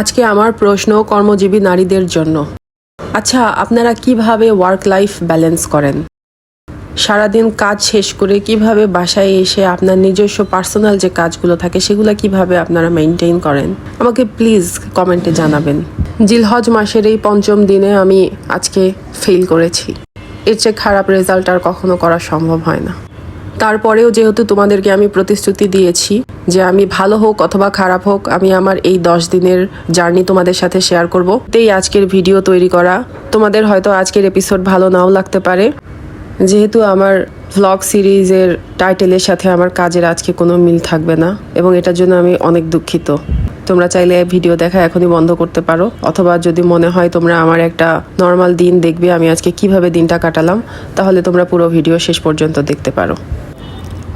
আজকে আমার প্রশ্ন, কর্মজীবী নারীদের জন্য। আচ্ছা আপনারা কীভাবে ওয়ার্ক লাইফ ব্যালেন্স করেন? সারাদিন কাজ শেষ করে কীভাবে বাসায় এসে আপনার নিজস্ব পার্সোনাল যে কাজগুলো থাকে, সেগুলো কীভাবে আপনারা মেনটেন করেন? আমাকে প্লিজ কমেন্টে জানাবেন। জিলহজ মাসের এই পঞ্চম দিনে আমি আজকে ফেল করেছি। এর চেয়ে খারাপ রেজাল্ট আর কখনো করা সম্ভব হয় না। তারপরেও যেহেতু তোমাদেরকে আমি প্রতিশ্রুতি দিয়েছি যে আমি ভালো হোক অথবা খারাপ হোক, আমি আমার এই দশ দিনের জার্নি তোমাদের সাথে শেয়ার করব। তেই আজকের ভিডিও তৈরি করা। তোমাদের হয়তো আজকের এপিসোড ভালো নাও লাগতে পারে। যেহেতু আমার ভ্লগ সিরিজের টাইটেলের সাথে আমার কাজের আজকে কোনো মিল থাকবে না এবং এটার জন্য আমি অনেক দুঃখিত। তোমরা চাইলে ভিডিও দেখা এখনই বন্ধ করতে পারো, অথবা যদি মনে হয় তোমরা আমার একটা নর্মাল দিন দেখবে আমি আজকে কীভাবে দিনটা কাটালাম, তাহলে তোমরা পুরো ভিডিও শেষ পর্যন্ত দেখতে পারো।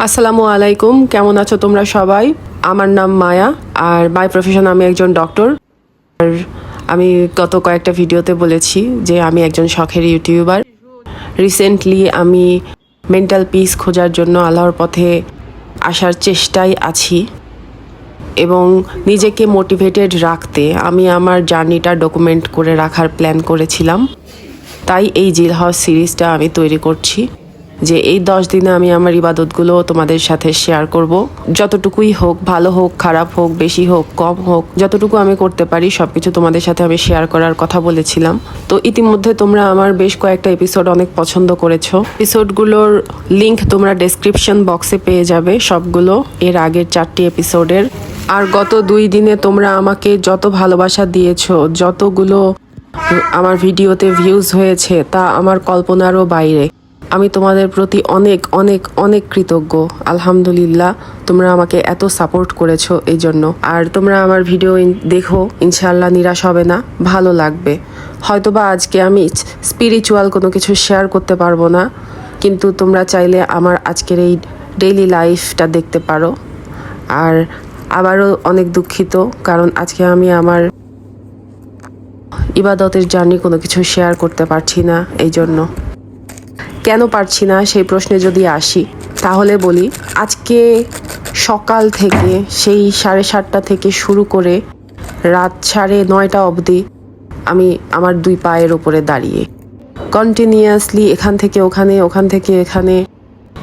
আসসালামু আলাইকুম, কেমন আছো তোমরা সবাই? আমার নাম মায়া, আর বাই প্রফেশন আমি একজন ডক্টর আর আমি গত কয়েকটা ভিডিওতে বলেছি যে আমি একজন শখের ইউটিউবার। রিসেন্টলি আমি মেন্টাল পিস খোঁজার জন্য আল্লাহর পথে আসার চেষ্টায় আছি এবং নিজেকে মোটিভেটেড রাখতে আমি আমার জার্নিটা ডকুমেন্ট করে রাখার প্ল্যান করেছিলাম। তাই এই জিল হাউস সিরিজটা আমি তৈরি করছি। যে এই দশ দিনে আমি আমার ইবাদতগুলো তোমাদের সাথে শেয়ার করব। যতটুকুই হোক, ভালো হোক, খারাপ হোক, বেশি হোক, কম হোক, যতটুকু আমি করতে পারি সব কিছু তোমাদের সাথে আমি শেয়ার করার কথা বলেছিলাম। তো ইতিমধ্যে তোমরা আমার বেশ কয়েকটা এপিসোড অনেক পছন্দ করেছ। এপিসোডগুলোর লিংক তোমরা ডেসক্রিপশন বক্সে পেয়ে যাবে। সবগুলো এর আগের চারটি এপিসোডের আর গত দুই দিনে তোমরা আমাকে যত ভালোবাসা দিয়েছ, যতগুলো আমার ভিডিওতে ভিউজ হয়েছে, তা আমার কল্পনারও বাইরে। আমি তোমাদের প্রতি অনেক অনেক অনেক কৃতজ্ঞ। আলহামদুলিল্লাহ, তোমরা আমাকে এত সাপোর্ট করেছ এই জন্য আর তোমরা আমার ভিডিও দেখো ইনশাল্লাহ নিরাশ হবে না, ভালো লাগবে। হয়তোবা আজকে আমি স্পিরিচুয়াল কোনো কিছু শেয়ার করতে পারব না, কিন্তু তোমরা চাইলে আমার আজকের এই ডেইলি লাইফটা দেখতে পারো। আর আবারও অনেক দুঃখিত, কারণ আজকে আমি আমার ইবাদতের জার্নি কোনো কিছু শেয়ার করতে পারছি না এই জন্য কেন পারছি না সেই প্রশ্নে যদি আসি, তাহলে বলি, আজকে সকাল থেকে সেই সাড়ে সাতটা থেকে শুরু করে রাত সাড়ে নয়টা অবধি আমি আমার দুই পায়ের ওপরে দাঁড়িয়ে কন্টিনিউয়াসলি এখান থেকে ওখানে, ওখান থেকে এখানে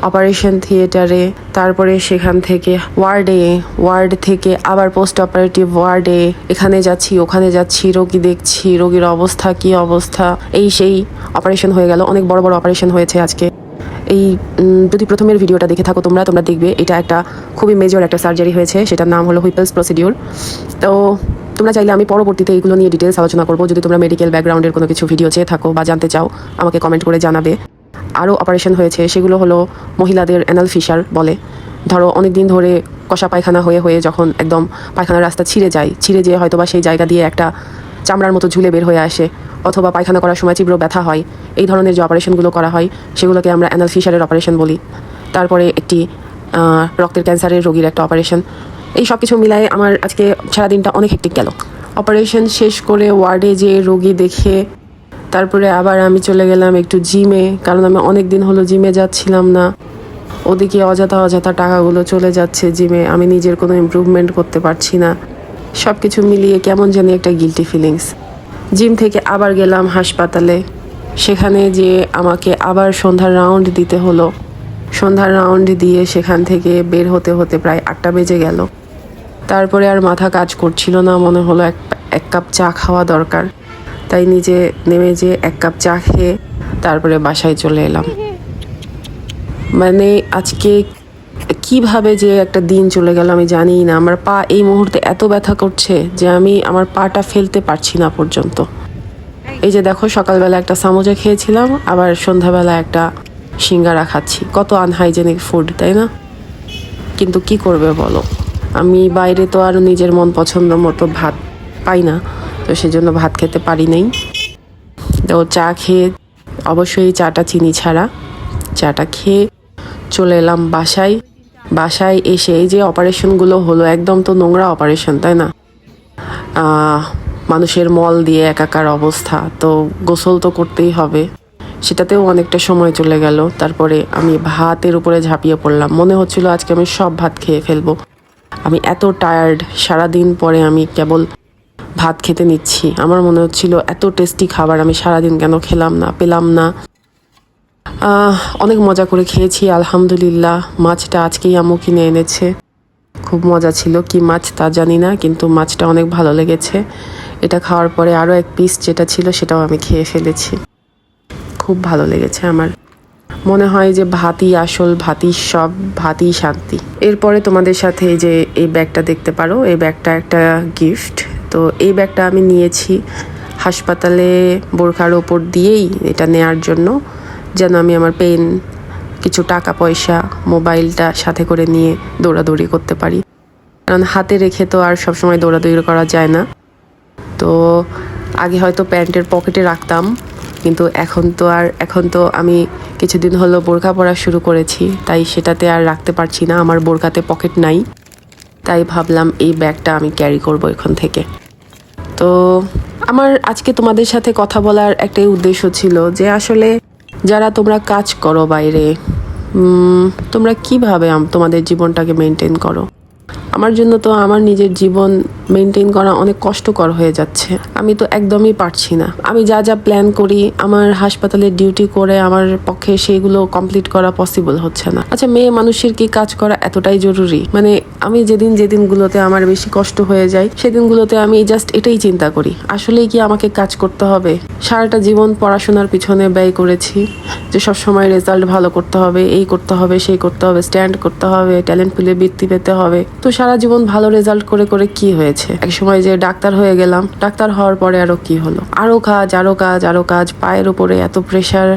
অপারেশন থিয়েটারে তারপরে সেখান থেকে ওয়ার্ডে ওয়ার্ড থেকে আবার পোস্ট অপারেটিভ ওয়ার্ডে এখানে যাচ্ছি, ওখানে যাচ্ছি, রোগী দেখছি, রোগীর অবস্থা, কি অবস্থা, এই সেই অপারেশন হয়ে গেল, অনেক বড় বড় অপারেশন হয়েছে আজকে। এই যদি প্রথমের ভিডিওটা দেখে থাকো তোমরা তোমরা দেখবে এটা একটা খুবই মেজর একটা সার্জারি হয়েছে, সেটার নাম হলো হুইপেলস প্রসিডিওর তো, তোমরা চাইলে আমি পরবর্তীতে এগুলো নিয়ে ডিটেলস আলোচনা করব। যদি তোমরা মেডিকেল ব্যাকগ্রাউন্ডের কোনো কিছু ভিডিও চেয়ে থাকো বা জানতে চাও, আমাকে কমেন্ট করে জানাবে। আরও অপারেশন হয়েছে, সেগুলো হলো মহিলাদের অ্যানাল ফিশার বলে। ধরো অনেক দিন ধরে কষা পায়খানা হয়ে হয়ে যখন একদম পায়খানার রাস্তা ছিঁড়ে যায়, ছিঁড়ে যেয়ে হয়তো বা সেই জায়গা দিয়ে একটা চামড়ার মতো ঝুলে বের হয়ে আসে। অথবা পায়খানা করার সময় তীব্র ব্যথা হয়। এই ধরনের যে অপারেশনগুলো করা হয়, সেগুলোকে আমরা অ্যানাল ফিশারের অপারেশন বলি। তারপরে একটি রক্তের ক্যান্সারের রোগীর একটা অপারেশন। এই সব কিছু মিলায়ে আমার আজকে সারাদিনটা অনেক হেক্টিক গেল। অপারেশন শেষ করে ওয়ার্ডে যে রোগী দেখে, তারপরে আবার আমি চলে গেলাম একটু জিমে, কারণ আমি অনেক দিন হলো জিমে যাচ্ছিলাম না। ওদিকে অযথা অযথা টাকাগুলো চলে যাচ্ছে জিমে, আমি নিজের কোনো ইমপ্রুভমেন্ট করতে পারছি না। সব কিছু মিলিয়ে কেমন জানি একটা গিলটি ফিলিংস জিম থেকে আবার গেলাম হাসপাতালে। সেখানে যে আমাকে আবার সন্ধ্যার রাউন্ড দিতে হলো। সন্ধ্যার রাউন্ড দিয়ে সেখান থেকে বের হতে হতে প্রায় আটটা বেজে গেল। তারপরে আর মাথা কাজ করছিল না, মনে হলো এক এক কাপ চা খাওয়া দরকার। তাই নিজে নেমে যে এক কাপ চা খেয়ে তারপরে বাসায় চলে এলাম। মানে আজকে কীভাবে যে একটা দিন চলে গেল আমি জানি না। আমার পা এই মুহূর্তে এত ব্যথা করছে যে আমি আমার পাটা ফেলতে পারছি না পর্যন্ত। এই যে দেখো, সকালবেলা একটা সামোজা খেয়েছিলাম, আবার সন্ধ্যাবেলা একটা সিঙ্গারা খাচ্ছি। কত আনহাইজেনিক ফুড তাই না? কিন্তু কি করবে বলো? আমি বাইরে তো আর নিজের মন পছন্দ মতো ভাত পাই না, তো সেজন্য ভাত খেতে পারি নাই। তো চা খেয়ে অবশ্যই চাটা চিনি ছাড়া। চাটা খেয়ে চলে এলাম বাসায়। বাসায় এসে এই যে অপারেশনগুলো হলো, একদম তো নোংরা অপারেশন, তাই না? মানুষের মল দিয়ে একাকার অবস্থা, তো গোসল তো করতেই হবে। সেটাতেও অনেকটা সময় চলে গেল। তারপরে আমি ভাতের উপরে ঝাঁপিয়ে পড়লাম। মনে হচ্ছিল আজকে আমি সব ভাত খেয়ে ফেলব। আমি এত টায়ার্ড সারাদিন পরে আমি কেবল ভাত খেতে নিচ্ছি। আমার মনে হচ্ছিল এত টেস্টি খাবার আমি সারাদিন কেন খেলাম না, পেলাম না। অনেক মজা করে খেয়েছি, আলহামদুলিল্লাহ। মাছটা আজকেই আম্মু কিনে এনেছে। খুব মজা ছিল, কি মাছ তা জানি না, কিন্তু মাছটা অনেক ভালো লেগেছে। এটা খাওয়ার পরে আরও এক পিস যেটা ছিল, সেটাও আমি খেয়ে ফেলেছি। খুব ভালো লেগেছে আমার। মনে হয় যে ভাতই আসল, ভাতই সব, ভাতই শান্তি। এরপরে তোমাদের সাথে যে এই ব্যাগটা দেখতে পারো, এই ব্যাগটা একটা গিফট তো এই ব্যাগটা আমি নিয়েছি হাসপাতালে বোরখার ওপর দিয়েই এটা নেয়ার জন্য। যেন আমি আমার পেন, কিছু টাকা পয়সা, মোবাইলটা সাথে করে নিয়ে দৌড়াদৌড়ি করতে পারি। কারণ হাতে রেখে তো আর সবসময় দৌড়াদৌড়ি করা যায় না। তো আগে হয়তো প্যান্টের পকেটে রাখতাম, কিন্তু এখন তো আর, এখন তো আমি কিছুদিন হলো বোরকা পরা শুরু করেছি, তাই সেটাতে আর রাখতে পারছি না, আমার বোরকাতে পকেট নাই। তাই ভাবলাম এই ব্যাগটা আমি ক্যারি করব এখান থেকে। তো আমার আজকে তোমাদের সাথে কথা বলার একটাই উদ্দেশ্য ছিল যে আসলে যারা তোমরা কাজ করো বাইরে তোমরা কীভাবে তোমাদের জীবনটাকে মেনটেন করো? আমার জন্য তো আমার নিজের জীবন মেনটেন করা অনেক কষ্টকর হয়ে যাচ্ছে। আমি তো একদমই পারছি না। আমি যা যা প্ল্যান করি, আমার হাসপাতালে ডিউটি করে আমার পক্ষে সেগুলো কমপ্লিট করা পসিবল হচ্ছে না। আচ্ছা মেয়ে মানুষের কি কাজ করা এতটাই জরুরি? মানে আমি যেদিন যেদিনগুলোতে আমার বেশি কষ্ট হয়ে যায়, সেদিনগুলোতে আমি জাস্ট এটাই চিন্তা করি। আসলেই কি আমাকে কাজ করতে হবে? সারাটা জীবন পড়াশোনার পিছনে ব্যয় করেছি, যে সব সময় রেজাল্ট ভালো করতে হবে, এই করতে হবে, সেই করতে হবে স্ট্যান্ড করতে হবে ট্যালেন্ট পুলে বৃত্তি পেতে হবে। তো সারা জীবন ভালো রেজাল্ট করে করে কি হয়েছে? এক সময় যে ডাক্তার হয়ে গেলাম, ডাক্তার হওয়ার পরে আরও কি হলো? আরও কাজ আরও কাজ আরও কাজ, পায়ের উপরে এত প্রেশার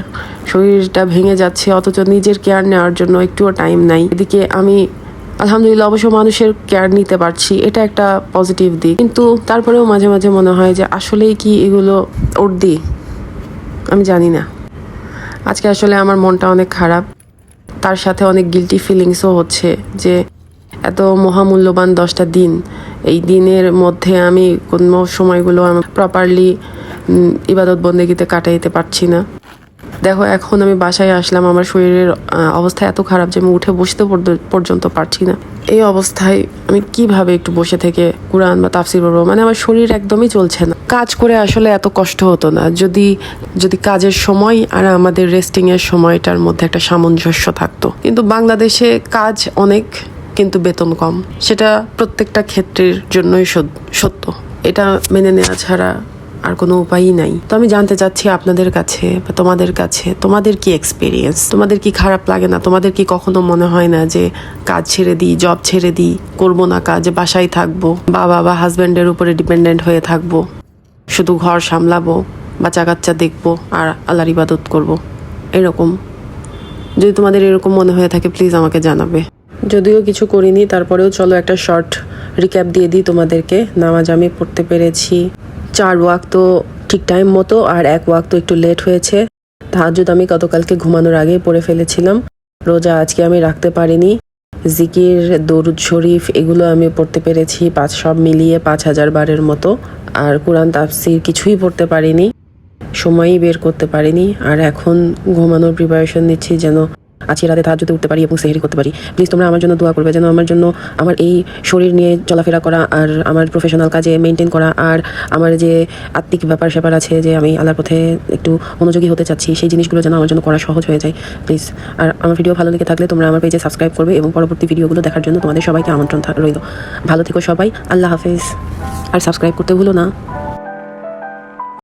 শরীরটা ভেঙে যাচ্ছে, অথচ নিজের কেয়ার নেওয়ার জন্য একটুও টাইম নাই। এদিকে আমি, আলহামদুলিল্লাহ, অবশ্য মানুষের কেয়ার নিতে পারছি, এটা একটা পজিটিভ দিক। কিন্তু তারপরেও মাঝে মাঝে মনে হয় যে আসলেই কি এগুলো উর্দি আমি জানি না। আজকে আসলে আমার মনটা অনেক খারাপ। তার সাথে অনেক গিলটি ফিলিংসও হচ্ছে যে এত মহামূল্যবান দশটা দিন। এই দিনের মধ্যে আমি কোনো সময়গুলো আমার প্রপারলি ইবাদত বন্দেগিতে কাটাইতে পারছি না। দেখো, এখন আমি বাসায় আসলাম, আমার শরীরের অবস্থা এত খারাপ যে আমি উঠে বসতে পর্যন্ত পারছি না। এই অবস্থায় আমি কীভাবে একটু বসে থেকে কোরআন বা তাফসির পড়ব? মানে আমার শরীর একদমই চলছে না। কাজ করে আসলে এত কষ্ট হতো না। যদি যদি কাজের সময় আর আমাদের রেস্টিংয়ের সময়টার মধ্যে একটা সামঞ্জস্য থাকতো। কিন্তু বাংলাদেশে কাজ অনেক কিন্তু বেতন কম। সেটা প্রত্যেকটা ক্ষেত্রের জন্যই সত- সত্য। এটা মেনে নেওয়া ছাড়া আর কোনো উপায়ই নাই। তো আমি জানতে চাচ্ছি আপনাদের কাছে বা তোমাদের কাছে, তোমাদের কি এক্সপিরিয়েন্স তোমাদের কি খারাপ লাগে না? তোমাদের কি কখনো মনে হয় না যে কাজ ছেড়ে দিই জব ছেড়ে দিই, করব না কাজ, বাসায় থাকব, বাবা বা হাজব্যান্ডের উপরে ডিপেন্ডেন্ট হয়ে থাকব, শুধু ঘর সামলাবো বাচ্চা কাচ্চা দেখব আর আল্লাহর ইবাদত করব? এরকম। যদি তোমাদের এরকম মনে হয়ে থাকে প্লিজ আমাকে জানাবে। যদিও কিছু করিনি, তারপরেও চলো একটা শর্ট রিক্যাপ দিয়ে দিই তোমাদেরকে। নামাজ আমি পড়তে পেরেছি। চার ওয়াক তো ঠিক টাইম মতো, আর এক ওয়াক তো একটু লেট হয়েছে। তাহাজুদ আমি গতকালকে ঘুমানোর আগেই পড়ে ফেলেছিলাম। রোজা আজকে আমি রাখতে পারিনি। জিকির, দরুদ শরীফ, এগুলো আমি পড়তে পেরেছি, পাঁচ সব মিলিয়ে পাঁচ হাজার বারের মতো। আর কোরআন, তাফসির কিছুই পড়তে পারিনি। সময়ই বের করতে পারিনি। আর এখন ঘুমানোর প্রিপারেশন নিচ্ছি যেন আজকে রাতে তার তাহাজুতে উঠতে পারি এবং সেহরি করতে পারি। প্লিজ তোমরা আমার জন্য দোয়া করবে যেন আমার জন্য আমার এই শরীর নিয়ে চলাফেরা করা আর আমার প্রফেশনাল কাজে মেনটেন করা আর আমার যে আত্মিক ব্যাপার স্যাপার আছে যে আমি আল্লাহর পথে একটু মনোযোগী হতে চাচ্ছি, সেই জিনিসগুলো যেন আমার জন্য করা সহজ হয়ে যায়। প্লিজ আর আমার ভিডিও ভালো লেগে থাকলে তোমরা আমার পেজে সাবস্ক্রাইব করবে এবং পরবর্তী ভিডিওগুলো দেখার জন্য তোমাদের সবাইকে আমন্ত্রণ রইল। ভালো থেকো সবাই, আল্লাহ হাফেজ। আর সাবস্ক্রাইব করতে ভুলো না।